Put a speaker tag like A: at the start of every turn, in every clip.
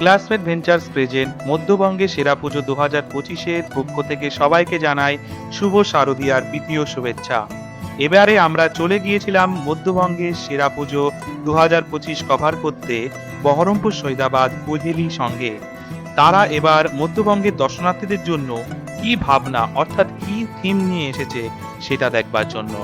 A: Classmate ventures present মধ্যবঙ্গে সেরা পুজো দু হাজার পঁচিশের পক্ষ থেকে সবাইকে জানাই শুভ শারদীয়ার দ্বিতীয় শুভেচ্ছা। এবারে আমরা চলে গিয়েছিলাম মধ্যবঙ্গের সেরা পুজো দু হাজার পঁচিশ কভার করতে বহরমপুর সৈদাবাদ কোহেলি সঙ্গে। তারা এবার মধ্যবঙ্গের দর্শনার্থীদের জন্য কি ভাবনা অর্থাৎ কি থিম নিয়ে এসেছে সেটা দেখবার জন্য।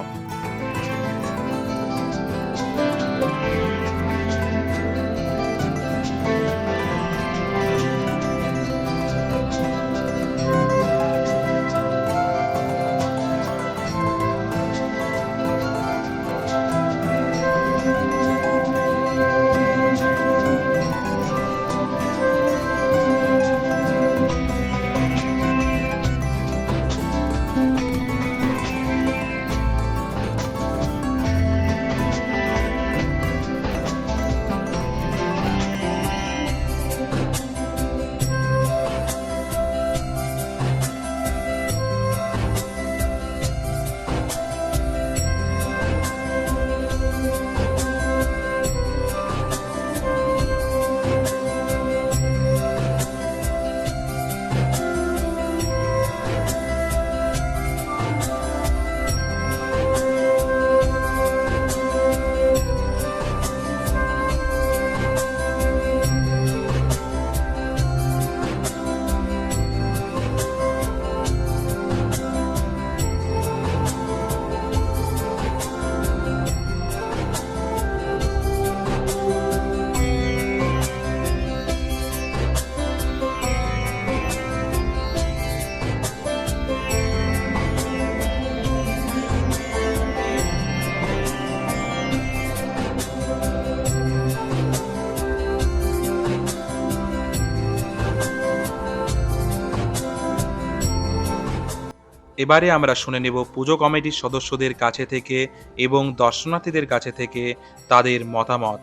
A: এবারে আমরা শুনে নেব পুজো কমিটির সদস্যদের কাছে থেকে এবং দর্শনার্থীদের কাছে থেকে তাদের মতামত।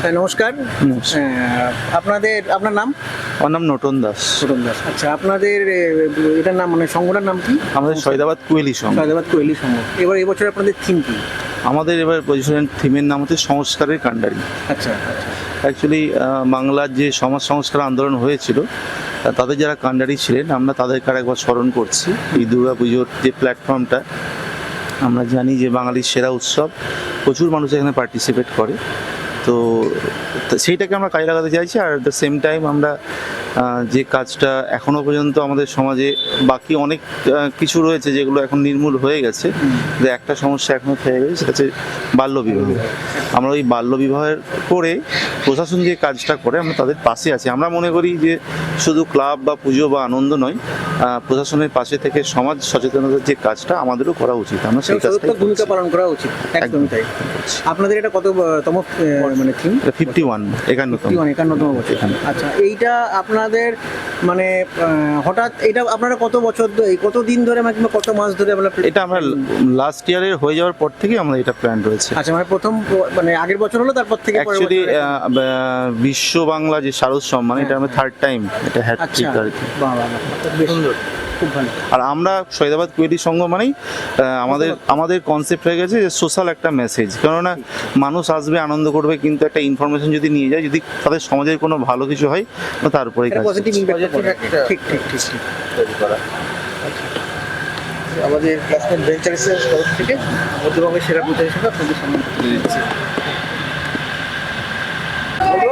B: হ্যাঁ, নমস্কার। আপনাদের আপনার নাম?
C: আমার নাম নটন দাস।
B: সুরম দাস। আচ্ছা আপনাদের এটার নাম মানে সংগঠনের নাম কি?
C: আমাদের সৈদাবাদ কুয়েলি সংঘ।
B: সায়দাবাদ কোয়েলি সংঘ। এবার এবছর আপনাদের থিম কি?
C: আমাদের এবার পজিশন থিমের নাম হচ্ছে সংস্কারের কাণ্ডারি।
B: আচ্ছা আচ্ছা।
C: অ্যাকচুয়ালি বাংলার যে সমাজ সংস্কার আন্দোলন হয়েছিল তাদের যারা কান্ডারি ছিলেন, আমরা তাদেরকে একবার স্মরণ করছি। এই দুর্গা পুজোর যে প্ল্যাটফর্মটা আমরা জানি যে বাঙালির সেরা উৎসব, প্রচুর মানুষ এখানে পার্টিসিপেট করে। তো সেইটাকে আমরা কাজে লাগাতে চাইছি, আর দ্য সেম টাইম আমরা যে কাজটা এখনও পর্যন্ত আমাদের সমাজে বাকি অনেক কিছু রয়েছে যেগুলো এখন নির্মূল হয়ে গেছে। যে একটা সমস্যা এখনও থেকে গেছে সেটা হচ্ছে বাল্যবিবাহ আমরা ওই বাল্যবিবাহের করে প্রশাসন যে কাজটা করে আমরা তাদের পাশে আছি। আমরা মনে করি যে শুধু ক্লাব বা পুজো বা আনন্দ নয় প্রশাসনের পাশে থেকে সমাজ সচেতনতার যে কাজটা আমাদেরও করা উচিত। আমরা সেই
B: সদর্থক ভূমিকা পালন করা উচিত একদমই তাই। আপনাদের এটা কত তম মানে থিম
C: ফিফটি ওয়ান একান্নতম।
B: একান্নতম বছর। আচ্ছা এইটা আপনাদের মানে হঠাৎ এটা আপনারা কত বছর ধরে কত দিন ধরে মানে কিংবা কত মাস ধরে আমরা
C: এটা আমরা লাস্ট ইয়ারের হয়ে যাওয়ার পর থেকে আমরা এটা প্ল্যান রয়েছে।
B: আচ্ছা মানে প্রথম মানে আগের বছর হলো তারপর থেকে যদি
C: অ্যাকচুয়ালি বিশ্ব বাংলা যে শারদ সম্মান এটা আমরা থার্ড টাইম এটা
B: আচ্ছা
C: হ্যাট্রিক আর কি।
B: বাহ বাহ বাহ, বেশ। সুন্দর। খুব ভালো।
C: আর আমরা সৈদাবাদ কুয়েটি সংঘ মানেই আমাদের আমাদের কনসেপ্ট হয়ে গেছে যে সোশ্যাল একটা মেসেজ কেননা মানুষ আসবে আনন্দ করবে কিন্তু একটা ইনফরমেশন যদি নিয়ে যায় যদি তাদের সমাজের কোনো ভালো কিছু হয় তার উপরেই
B: ঠিক ঠিক ঠিক ঠিক। আমাদের ক্লাসমেট ভেঞ্চার্সের তরফ থেকে মধ্যবঙ্গের সেরা পূজা হিসেবে আপনাদের সম্মান দিচ্ছি।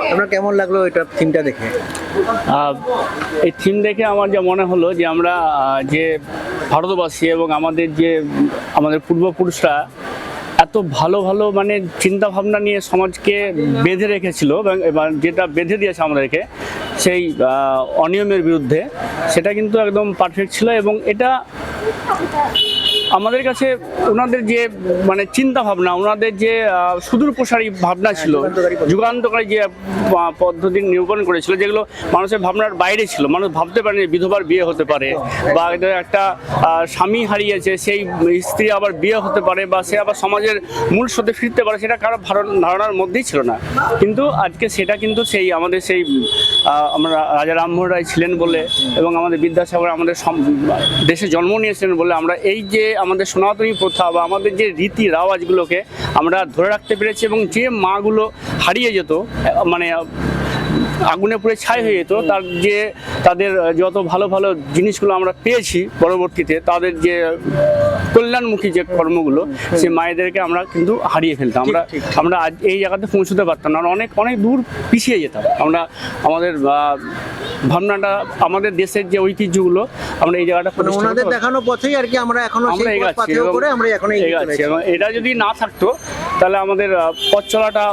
B: আপনার কেমন লাগল এটা থিমটা দেখে?
D: এই থিম দেখে আমার যা মনে হলো যে আমরা যে ভারতবাসী এবং আমাদের যে আমাদের পূর্বপুরুষরা এত ভালো ভালো মানে চিন্তা ভাবনা নিয়ে সমাজকে বেঁধে রেখেছিল এবং এবার যেটা বেঁধে দিয়েছে আমাদেরকে সেই অনিয়মের বিরুদ্ধে সেটা কিন্তু একদম পারফেক্ট ছিল এবং এটা আমাদের কাছে ওনাদের যে মানে চিন্তা ভাবনা, ওনাদের যে সুদূর প্রসারী ভাবনা ছিল,
B: যুগান্তকারী
D: যে পদ্ধতি নিরূপণ করেছিল, যেগুলো মানুষের ভাবনার বাইরে ছিল, মানুষ ভাবতে পারেনি বিধবার বিয়ে হতে পারে, বা একটা স্বামী হারিয়েছে, সেই স্ত্রী আবার বিয়ে হতে পারে, বা সে আবার সমাজের মূল স্রোতে ফিরতে পারে, সেটা কারও ধারণ- ধারণার মধ্যেই ছিল না। কিন্তু আজকে সেটা কিন্তু সেই, আমাদের সেই আমরা রাজা রামমোহন রায় ছিলেন বলে, এবং আমাদের বিদ্যাসাগর আমাদের দেশে জন্ম নিয়েছিলেন বলে আমরা এই যে আমাদের সনাতনী প্রথা বা আমাদের যে রীতি রাওয়াজগুলোকে আমরা ধরে রাখতে পেরেছি এবং যে মাগুলো হারিয়ে যেত মানে আগুনে পুড়ে ছাই হয়ে যেত তার যে তাদের যত ভালো ভালো জিনিসগুলো আমরা পেয়েছি পরবর্তীতে তাদের যে কল্যাণমুখী যে কর্মগুলো সে মায়েদেরকে আমরা কিন্তু হারিয়ে ফেলতাম। আমরা আমরা আজ এই জায়গাতে পৌঁছতে পারতাম না অনেক অনেক দূর পিছিয়ে যেতাম। আমরা আমাদের ভাবনাটা আমাদের দেশের যে ঐতিহ্যগুলো আমরা এই জায়গাটা
B: মানে ওনাদের। দেখানো পথেই আর কি আমরা এখনও
D: আমরা
B: সেই
D: এগাচ্ছি
B: করে আমরা
D: এখনও এটা যদি না থাকতো তাহলে আমাদের পথ চলাটা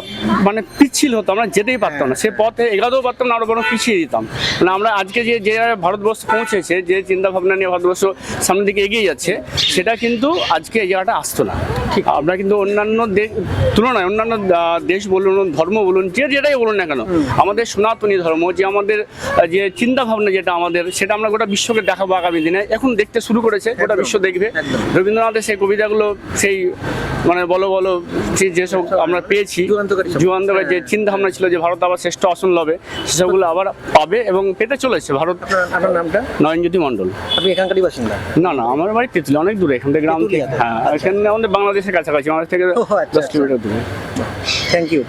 D: মানে পিচ্ছিল হতো আমরা যেতেই পারতাম না। সে পথে এগাতেও পারতাম না আরও বরং পিছিয়ে দিতাম। মানে আমরা আজকে যে যে ভারতবর্ষ পৌঁছেছে যে চিন্তা ভাবনা নিয়ে ভারতবর্ষ সামনের দিকে এগিয়ে যাচ্ছে সেটা কিন্তু আজকে এই জায়গাটা আসতো না। ঠিক। আমরা কিন্তু অন্যান্য দেশ তুলনায় অন্যান্য দেশ বলুন ধর্ম বলুন যে যেটাই বলুন না কেন আমাদের সনাতনী ধর্ম যে আমাদের যে চিন্তা ভাবনা যেটা আমাদের সেটা আমরা গোটা বিশ্বকে দেখাবো আগামী দিনে। এখন দেখতে শুরু করেছে গোটা বিশ্ব দেখবে। রবীন্দ্রনাথের সেই কবিতাগুলো সেই মানে বলো বলো যেসব আমরা পেয়েছি
B: যুগান্তকারী
D: যে চিন্তা ভাবনা ছিল যে ভারত আবার শ্রেষ্ঠ আসন লবে সেসবগুলো আবার পাবে এবং পেতে চলেছে ভারত।
B: আপনার নামটা?
D: নয়নজ্যোতি মণ্ডল।
B: আপনি এখানকারই বাসিন্দা?
D: না না আমার বাড়ি তেঁতুলি অনেক দূরে এখান থেকে গ্রাম থেকে। হ্যাঁ এখানে আমাদের বাংলাদেশের কাছাকাছি আমাদের থেকে
B: আচ্ছা,
D: দশ
B: আচ্ছা।
D: কিলোমিটার দূরে।
B: Thank you